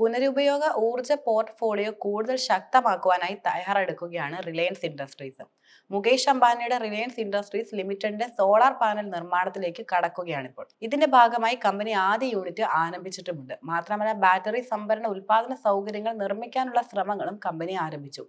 പുനരുപയോഗ ഊർജ പോർട്ട്ഫോളിയോ കൂടുതൽ ശക്തമാക്കുവാനായി തയ്യാറെടുക്കുകയാണ് റിലയൻസ് ഇൻഡസ്ട്രീസ് മുകേഷ് അംബാനിയുടെ റിലയൻസ് ഇൻഡസ്ട്രീസ് ലിമിറ്റഡിന്റെ സോളാർ പാനൽ നിർമ്മാണത്തിലേക്ക് കടക്കുകയാണിപ്പോൾ. ഇതിന്റെ ഭാഗമായി കമ്പനി ആദ്യ യൂണിറ്റ് ആരംഭിച്ചിട്ടുമുണ്ട്. മാത്രമല്ല ബാറ്ററി സംഭരണ ഉൽപാദന സൗകര്യങ്ങൾ നിർമ്മിക്കാനുള്ള ശ്രമങ്ങളും കമ്പനി ആരംഭിച്ചു.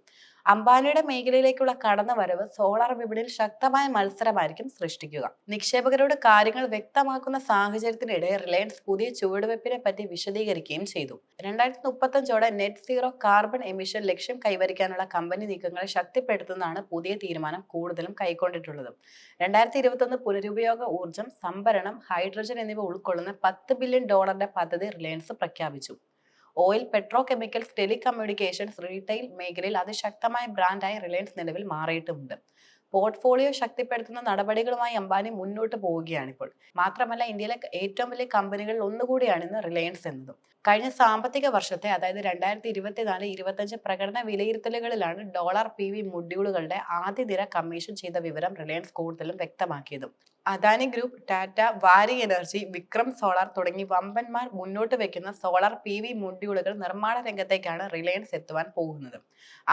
അംബാനിയുടെ മേഖലയിലേക്കുള്ള കടന്നുവരവ് സോളാർ വിപണിയിൽ ശക്തമായ മത്സരമായിരിക്കും സൃഷ്ടിക്കുക. നിക്ഷേപകരോട് കാര്യങ്ങൾ വ്യക്തമാക്കുന്ന സാഹചര്യത്തിനിടെ റിലയൻസ് പുതിയ ചുവടുവെപ്പിനെ പറ്റി വിശദീകരിക്കുകയും ചെയ്തു. രണ്ടായിരത്തി മുപ്പത്തഞ്ചോടെ നെറ്റ് സീറോ കാർബൺ എമിഷൻ ലക്ഷ്യം കൈവരിക്കാനുള്ള കമ്പനി നീക്കങ്ങളെ ശക്തിപ്പെടുത്തുന്നതാണ് പുതിയ തീരുമാനം കൂടുതലും കൈക്കൊണ്ടിട്ടുള്ളത്. രണ്ടായിരത്തി ഇരുപത്തൊന്ന് പുനരുപയോഗ ഊർജം സംഭരണം ഹൈഡ്രജൻ എന്നിവ ഉൾക്കൊള്ളുന്ന പത്ത് ബില്യൺ ഡോളറിന്റെ പദ്ധതി റിലയൻസ് പ്രഖ്യാപിച്ചു. Oil petro chemicals telecommunications retail മേഖലയിൽ അതിശക്തമായ ബ്രാൻഡായി റിലയൻസ് നിലവിൽ മാറിയിട്ടുമുണ്ട് പോർട്ട്ഫോളിയോ ശക്തിപ്പെടുത്തുന്ന നടപടികളുമായി അംബാനി മുന്നോട്ട് പോവുകയാണിപ്പോൾ. മാത്രമല്ല ഇന്ത്യയിലെ ഏറ്റവും വലിയ കമ്പനികളിൽ ഒന്നുകൂടിയാണ് ഇന്ന് റിലയൻസ് എന്നതും. കഴിഞ്ഞ സാമ്പത്തിക വർഷത്തെ അതായത് രണ്ടായിരത്തി ഇരുപത്തിനാല് ഇരുപത്തഞ്ച് പ്രകടന വിലയിരുത്തലുകളിലാണ് ഡോളർ പി വി മൊഡ്യൂളുകളുടെ ആദ്യ നിര കമ്മീഷൻ ചെയ്ത വിവരം റിലയൻസ് കൂടുതലും വ്യക്തമാക്കിയതും. അദാനി ഗ്രൂപ്പ് ടാറ്റ വാരി എനർജി വിക്രം സോളാർ തുടങ്ങി വമ്പന്മാർ മുന്നോട്ട് വെക്കുന്ന സോളാർ പി വി മൊഡ്യൂളുകൾ നിർമ്മാണ രംഗത്തേക്കാണ് റിലയൻസ് എത്തുവാൻ പോകുന്നത്.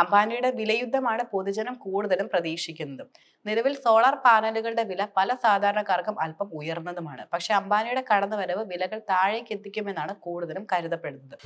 അംബാനിയുടെ വിലയുദ്ധമാണ് പൊതുജനം കൂടുതലും പ്രതീക്ഷിക്കുന്നത്. നിലവിൽ സോളാർ പാനലുകളുടെ വില പല സാധാരണക്കാർക്കും അല്പം ഉയർന്നതുമാണ്. പക്ഷെ അംബാനിയുടെ കടന്നുവരവ് വിലകൾ താഴേക്ക് എത്തിക്കുമെന്നാണ് കൂടുതലും കരുതപ്പെടുന്നത്.